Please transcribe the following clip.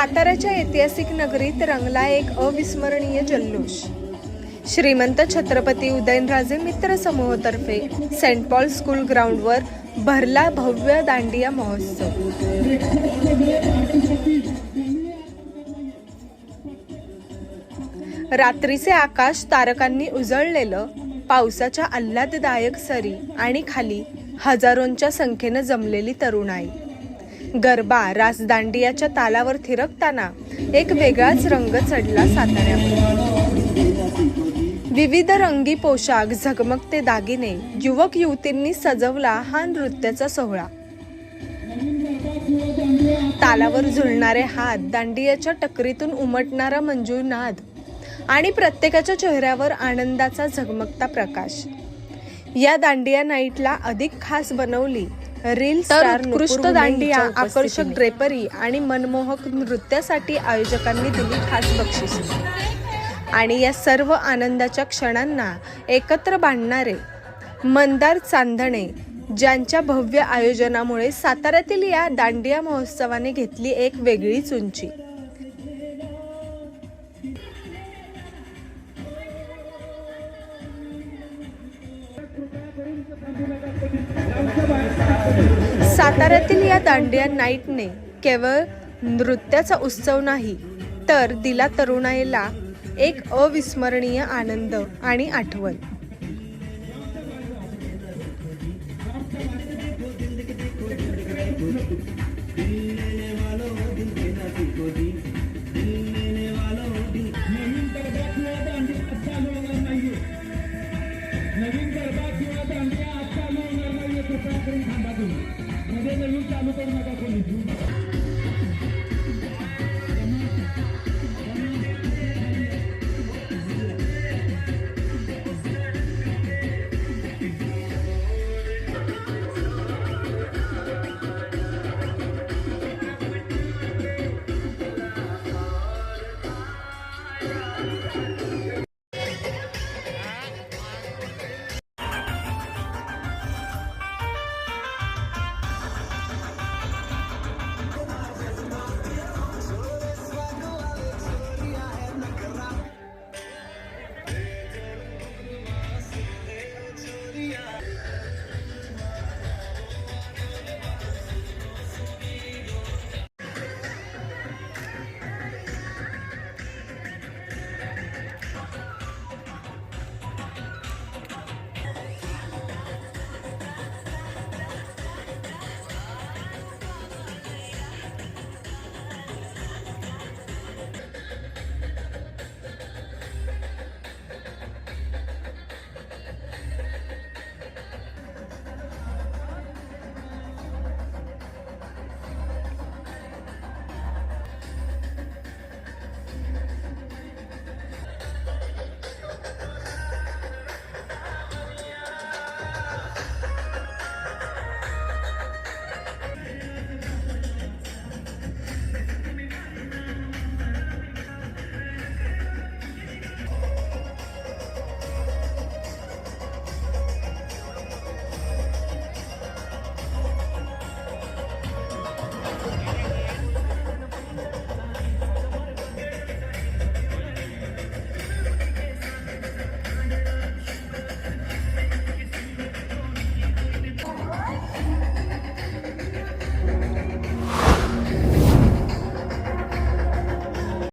साताऱ्याच्या ऐतिहासिक नगरीत रंगला एक अविस्मरणीय जल्लोष. श्रीमंत छत्रपती उदयनराजे मित्र समूहातर्फे सेंट पॉल स्कूल ग्राउंडवर भरला भव्य दांडिया महोत्सव. रात्रीचे आकाश तारकांनी उजळलेलं पावसाच्या आल्हाददायक सरी आणि खाली हजारोंच्या संख्येनं जमलेली तरुणाई. गरबा रास दांडियाच्या तालावर थिरकताना एक वेगळाच रंग चढला साताऱ्यावर. विविध रंगी पोशाख झगमगते दागिने युवक युवतींनी सजवला हा नृत्याचा सोहळा. तालावर झुलणारे हात दांडियाच्या टकरीतून उमटणारा मंजूळ नाद आणि प्रत्येकाच्या चेहऱ्यावर आनंदाचा झगमगता प्रकाश. या दांडिया नाईटला अधिक खास बनवली रील स्टार उत्कृष्ट दांडिया आकर्षक ड्रेपरी आणि मनमोहक नृत्यासाठी आयोजकांनी दिली खास बक्षिसे. आणि या सर्व आनंदाच्या क्षणांना एकत्र बांधणारे मंदार चांदणे ज्यांच्या भव्य आयोजनामुळे साताऱ्यातील या दांडिया महोत्सवाने घेतली एक वेगळीच उंची. साताऱ्यातील या दांडिया नाईटने केवळ नृत्याचा उत्सव नाही तर दिला तरुणाईला एक अविस्मरणीय आनंद आणि आठवण. e o diabo todo na cacolhido.